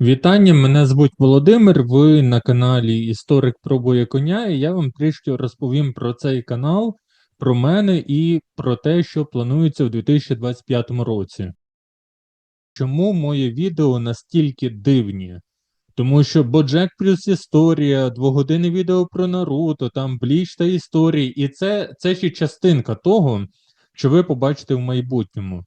Вітання, мене звуть Володимир. Ви на каналі Історик пробує коня, і я вам трішки розповім про цей канал, про мене і про те, що планується у 2025 році. Чому мої відео настільки дивні? Тому що Боджек плюс історія, двогодинне відео про Наруто, там Бліч та історії, і це, це ще частинка того, що ви побачите в майбутньому.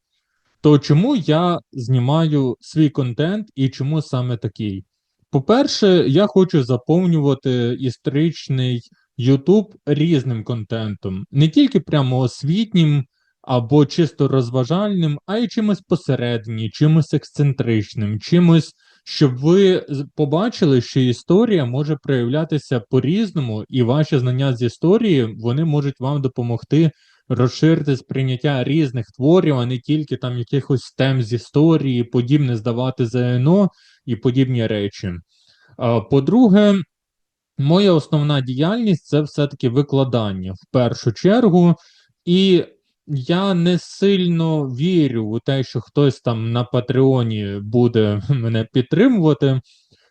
То чому я знімаю свій контент і чому саме такий? По-перше, я хочу заповнювати історичний YouTube різним контентом, не тільки прямо освітнім або чисто розважальним, а й чимось посередині, чимось ексцентричним, чимось, щоб ви побачили, що історія може проявлятися по-різному, і ваші знання з історії вони можуть вам допомогти розширити сприйняття різних творів, а не тільки там якихось тем з історії, подібне здавати ЗНО і подібні речі. По-друге, моя основна діяльність це все-таки викладання в першу чергу, і я не сильно вірю у те, що хтось там на Патреоні буде мене підтримувати.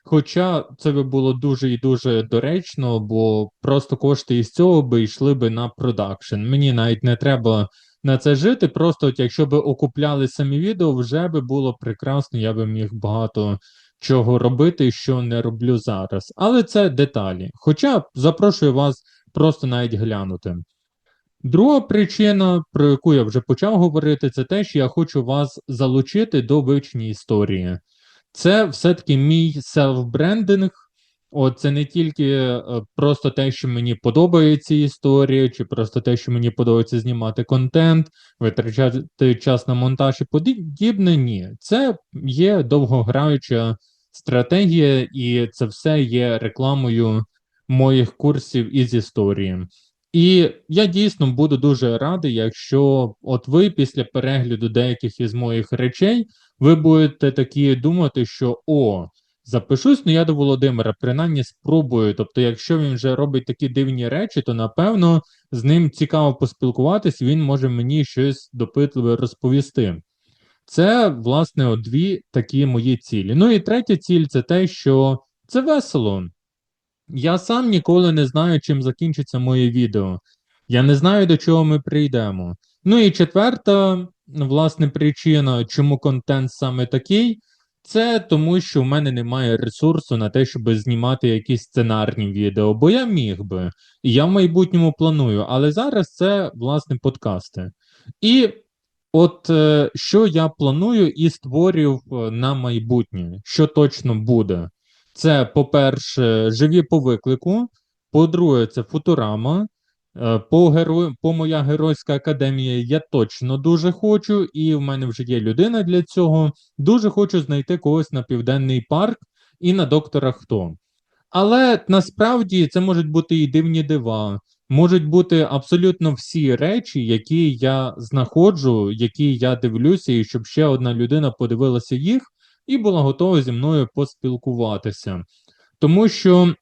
Хоча це би було дуже і дуже доречно, бо просто кошти із цього би йшли би на продакшн. Мені навіть не треба на це жити. Просто от якщо би окупляли самі відео, вже би було прекрасно, я би міг багато чого робити, що не роблю зараз. Але це деталі. Хоча запрошую вас просто навіть глянути. Друга причина, про яку я вже почав говорити, це те, що я хочу вас залучити до вивчення історії. Це все-таки мій селф-брендинг. От це не тільки е, просто те, що мені подобається історія, чи просто те, що мені подобається знімати контент, витрачати час на монтаж і подібне. Ні, це є довгограюча стратегія, і це все є рекламою моїх курсів із історії. І я дійсно буду дуже радий, якщо от ви після перегляду деяких із моїх речей ви будете такі думати, що о, запишусь ну я до Володимира, принаймні спробую. Тобто, якщо він вже робить такі дивні речі, то напевно з ним цікаво поспілкуватись, він може мені щось допитливе розповісти. Це, власне, дві такі мої цілі. Ну і третя ціль це те, що це весело. Я сам ніколи не знаю, чим закінчиться моє відео. Я не знаю, до чого ми прийдемо. Ну і четверта, власне, причина, чому контент саме такий, це тому, що в мене немає ресурсу на те, щоб знімати якісь сценарні відео, бо я міг би, і я в майбутньому планую, але зараз це, власне, подкасти. І от е, що я планую і створюю е, на майбутнє, що точно буде. Це, по-перше, живі по виклику. По-друге, це Футурама. Е, По герою, по моя геройська академія я точно дуже хочу, і в мене вже є людина для цього. Дуже хочу знайти когось на Південний парк і на доктора Хто. Але насправді це можуть бути і дивні дива, можуть бути абсолютно всі речі, які я знаходжу, які я дивлюся, і щоб ще одна людина подивилася їх і була готова зі мною поспілкуватися. Тому що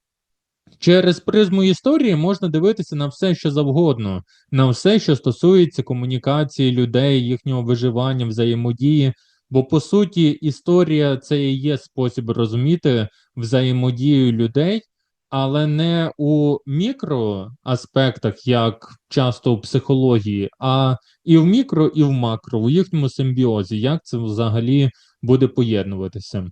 через призму історії можна дивитися на все, що завгодно, на все, що стосується комунікації людей, їхнього виживання, взаємодії. Бо по суті, історія це і є спосіб розуміти взаємодію людей, але не у мікроаспектах, як часто у психології, а і в мікро, і в макро, у їхньому симбіозі, як це взагалі буде поєднуватися.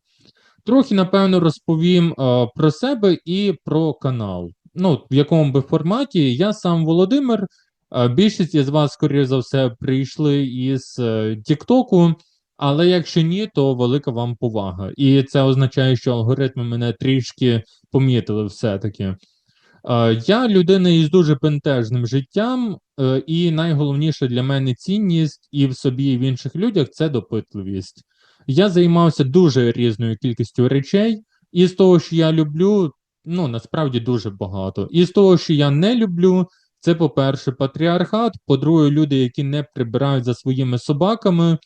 Трохи, напевно, розповім е, про себе і про канал. Ну, в якому би форматі я сам Володимир. е, більшість із вас, скоріше за все, прийшли із е, Тіктоку, але якщо ні, то велика вам повага. І це означає, що алгоритми мене трішки помітили все-таки. Я людина із дуже пентежним життям, і найголовніша для мене цінність і в собі, і в інших людях це допитливість. Я займався дуже різною кількістю речей, і з того, що я люблю, ну насправді дуже багато. І з того, що я не люблю, це, по-перше, патріархат, по-друге, люди, які не прибирають за своїми собаками.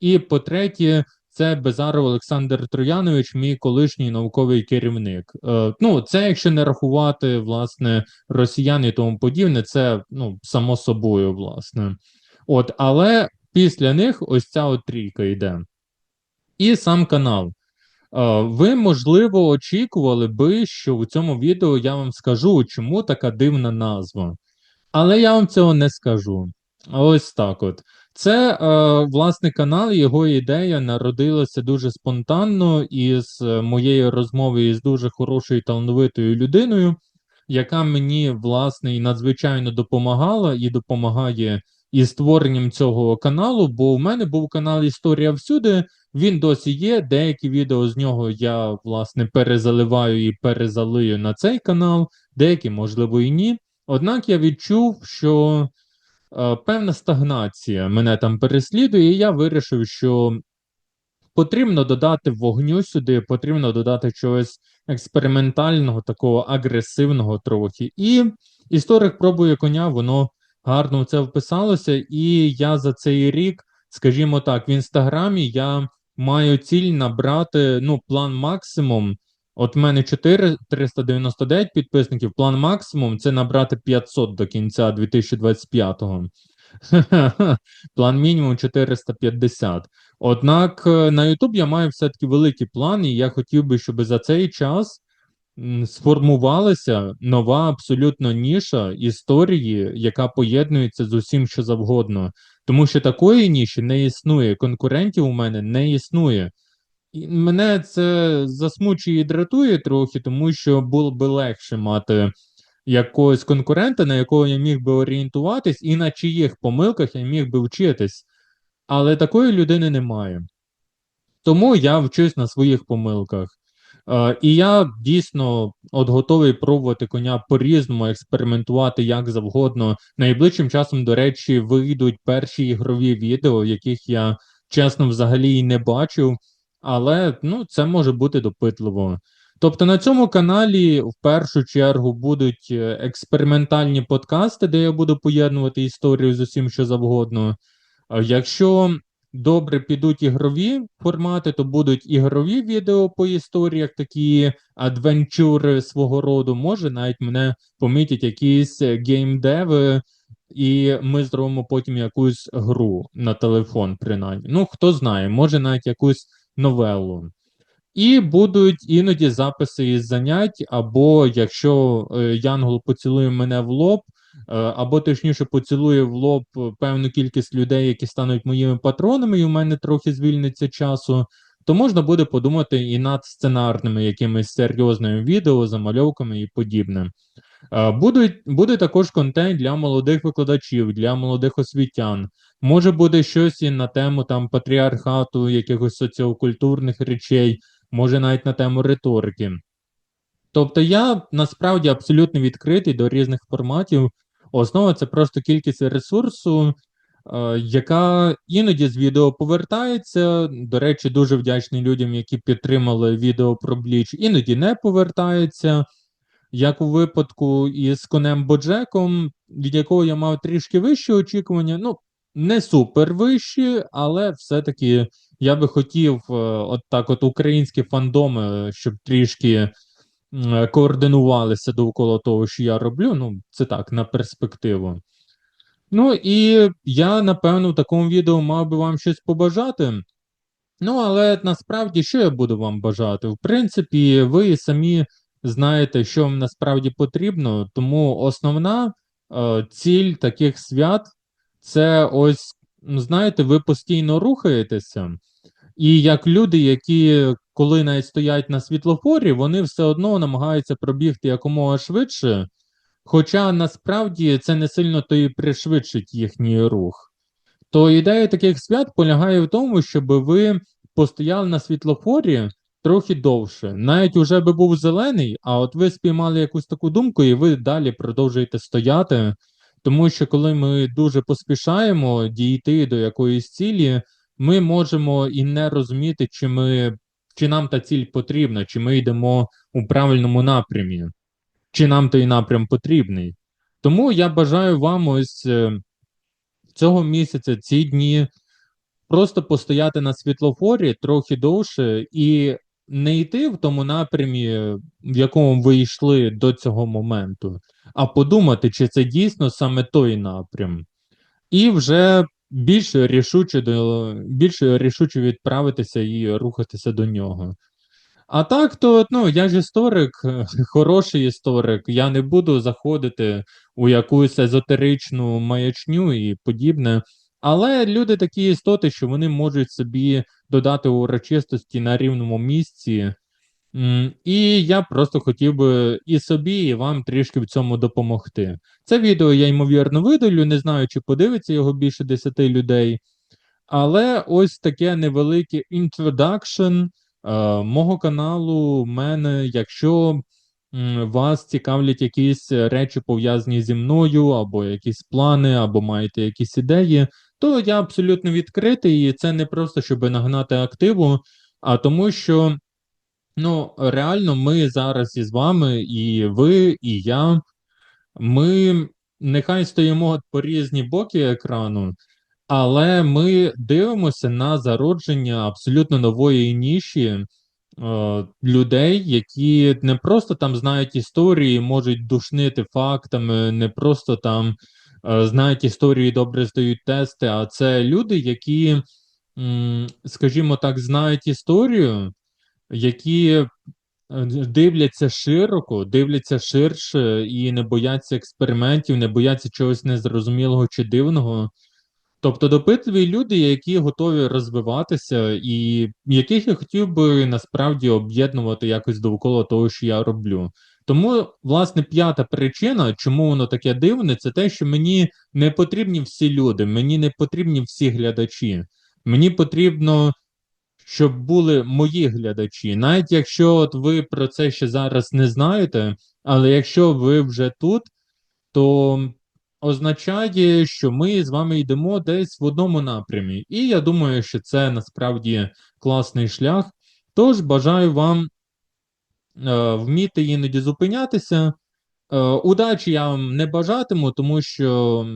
І по-третє, це Безаров Олександр Троянович, мій колишній науковий керівник. Е, ну, це якщо не рахувати власне росіян і тому подібне, це ну само собою, власне. От, але після них ось ця от трійка йде. І сам канал. Ви, можливо, очікували би, що у цьому відео я вам скажу, чому така дивна назва. Але я вам цього не скажу. Ось так от. Це е, власний канал, його ідея народилася дуже спонтанно із моєї розмови із дуже хорошою талановитою людиною, яка мені, власне, і надзвичайно допомагала і допомагає із створенням цього каналу. Бо в мене був канал Історія всюди. Він досі є. Деякі відео з нього я, власне, перезаливаю і перезалию на цей канал, деякі, можливо, і ні. Однак я відчув, що е, певна стагнація мене там переслідує, і я вирішив, що потрібно додати вогню сюди, потрібно додати чогось експериментального, такого агресивного трохи. І історик пробує коня, воно гарно в це вписалося. І я за цей рік, скажімо так, в інстаграмі я маю ціль набрати ну, план максимум. От в мене 4 399 підписників. План максимум це набрати 500 до кінця 2025-го. План мінімум 450. Однак е, на YouTube я маю все-таки великий план, і я хотів би, щоб за цей час сформувалася нова абсолютно ніша історії, яка поєднується з усім, що завгодно. Тому що такої ніші не існує. Конкурентів у мене не існує. І Мене це засмучує і дратує трохи, тому що було би легше мати якогось конкурента, на якого я міг би орієнтуватись, і на чиїх помилках я міг би вчитись. Але такої людини немає. Тому я вчусь на своїх помилках. Е, і я дійсно от готовий пробувати коня по-різному, експериментувати як завгодно. Найближчим часом, до речі, вийдуть перші ігрові відео, яких я чесно взагалі і не бачив, але ну, це може бути допитливо. Тобто на цьому каналі в першу чергу будуть е, експериментальні подкасти, де я буду поєднувати історію з усім, що завгодно. Якщо добре підуть ігрові формати, то будуть ігрові відео по історіях, такі адвенчури свого роду. Може, навіть мене помітять якісь геймдеви, і ми зробимо потім якусь гру на телефон, принаймні. Ну, хто знає, може навіть якусь новелу. І будуть іноді записи із занять, або якщо е, Янгол поцілує мене в лоб, або точніше поцілує в лоб певну кількість людей, які стануть моїми патронами, і у мене трохи звільниться часу, то можна буде подумати і над сценарними якимись серйозними відео, замальовками і подібне. Е, будуть, Буде також контент для молодих викладачів, для молодих освітян. Може буде щось і на тему там патріархату, якихось соціокультурних речей може навіть на тему риторики. Тобто я насправді абсолютно відкритий до різних форматів. Основа це просто кількість ресурсу, е, яка іноді з відео повертається. До речі, дуже вдячний людям, які підтримали відео про Бліч, іноді не повертається. Як у випадку із конем Боджеком, від якого я мав трішки вищі очікування. Ну, не супер вищі, але все-таки я би хотів, е, от так, от українські фандоми, щоб трішки координувалися довкола того, що я роблю. Ну, це так, на перспективу. Ну і я, напевно, в такому відео мав би вам щось побажати. Ну, але насправді, що я буду вам бажати? В принципі, ви самі знаєте, що вам насправді потрібно, тому основна е, ціль таких свят це ось, знаєте, ви постійно рухаєтеся. І як люди, які коли навіть стоять на світлофорі, вони все одно намагаються пробігти якомога швидше, хоча насправді це не сильно то і пришвидшить їхній рух. То ідея таких свят полягає в тому, щоб ви постояли на світлофорі трохи довше. Навіть уже би був зелений, а от ви спіймали якусь таку думку, і ви далі продовжуєте стояти. Тому що коли ми дуже поспішаємо дійти до якоїсь цілі, ми можемо і не розуміти, чи ми, чи нам та ціль потрібна, чи ми йдемо у правильному напрямі, чи нам той напрям потрібний. Тому я бажаю вам ось е, цього місяця, ці дні, просто постояти на світлофорі трохи довше і не йти в тому напрямі, в якому ви йшли до цього моменту, а подумати, чи це дійсно саме той напрям. І вже більш рішуче до більш рішуче відправитися і рухатися до нього. А так, то ну, я ж історик, хороший історик. Я не буду заходити у якусь езотеричну маячню і подібне. Але люди такі істоти, що вони можуть собі додати урочистості на рівному місці. І я просто хотів би і собі, і вам трішки в цьому допомогти. Це відео я ймовірно видалю, не знаю, чи подивиться його більше 10 людей. Але ось таке невелике introduction е, мого каналу. Мене, якщо вас цікавлять якісь речі пов'язані зі мною, або якісь плани, або маєте якісь ідеї, то я абсолютно відкритий, і це не просто щоб нагнати активу, а тому, що ну, реально ми зараз із вами, і ви, і я. Ми нехай стоїмо по різні боки екрану. Але ми дивимося на зародження абсолютно нової ніші е, людей, які не просто там знають історії, можуть душнити фактами, не просто там е, знають історії, добре здають тести, а це люди, які, скажімо так, знають історію, які е, дивляться широко, дивляться ширше і не бояться експериментів, не бояться чогось незрозумілого чи дивного. Тобто допитливі люди, які готові розвиватися, і яких я хотів би насправді об'єднувати якось довкола того, що я роблю. Тому, власне, п'ята причина, чому воно таке дивне, це те, що мені не потрібні всі люди, мені не потрібні всі глядачі. Мені потрібно, щоб були мої глядачі. Навіть якщо от ви про це ще зараз не знаєте, але якщо ви вже тут, то означає, що ми з вами йдемо десь в одному напрямі. І я думаю, що це насправді класний шлях. Тож бажаю вам е, вміти іноді зупинятися. Е, удачі я вам не бажатиму, тому що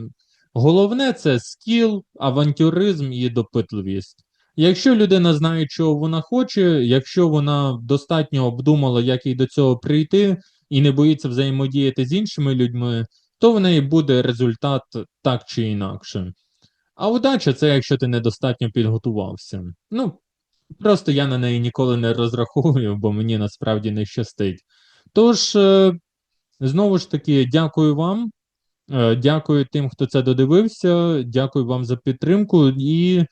головне це скіл, авантюризм і допитливість. Якщо людина знає, чого вона хоче, якщо вона достатньо обдумала, як їй до цього прийти, і не боїться взаємодіяти з іншими людьми, то в неї буде результат так чи інакше. А удача це якщо ти недостатньо підготувався. Ну, просто я на неї ніколи не розраховую, бо мені насправді не щастить. Тож, е, знову ж таки, дякую вам. Е, Дякую тим, хто це додивився. Дякую вам за підтримку. І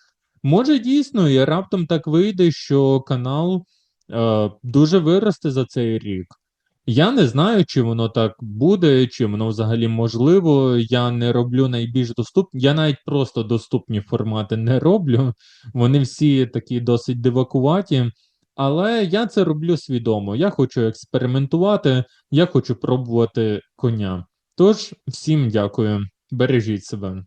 може дійсно і раптом так вийде, що канал е, дуже виросте за цей рік. Я не знаю, чи воно так буде, чи воно взагалі можливо. Я не роблю найбільш доступні. Я навіть просто доступні формати не роблю. Вони всі такі досить дивакуваті. Але я це роблю свідомо. Я хочу експериментувати, я хочу пробувати коня. Тож, всім дякую, бережіть себе.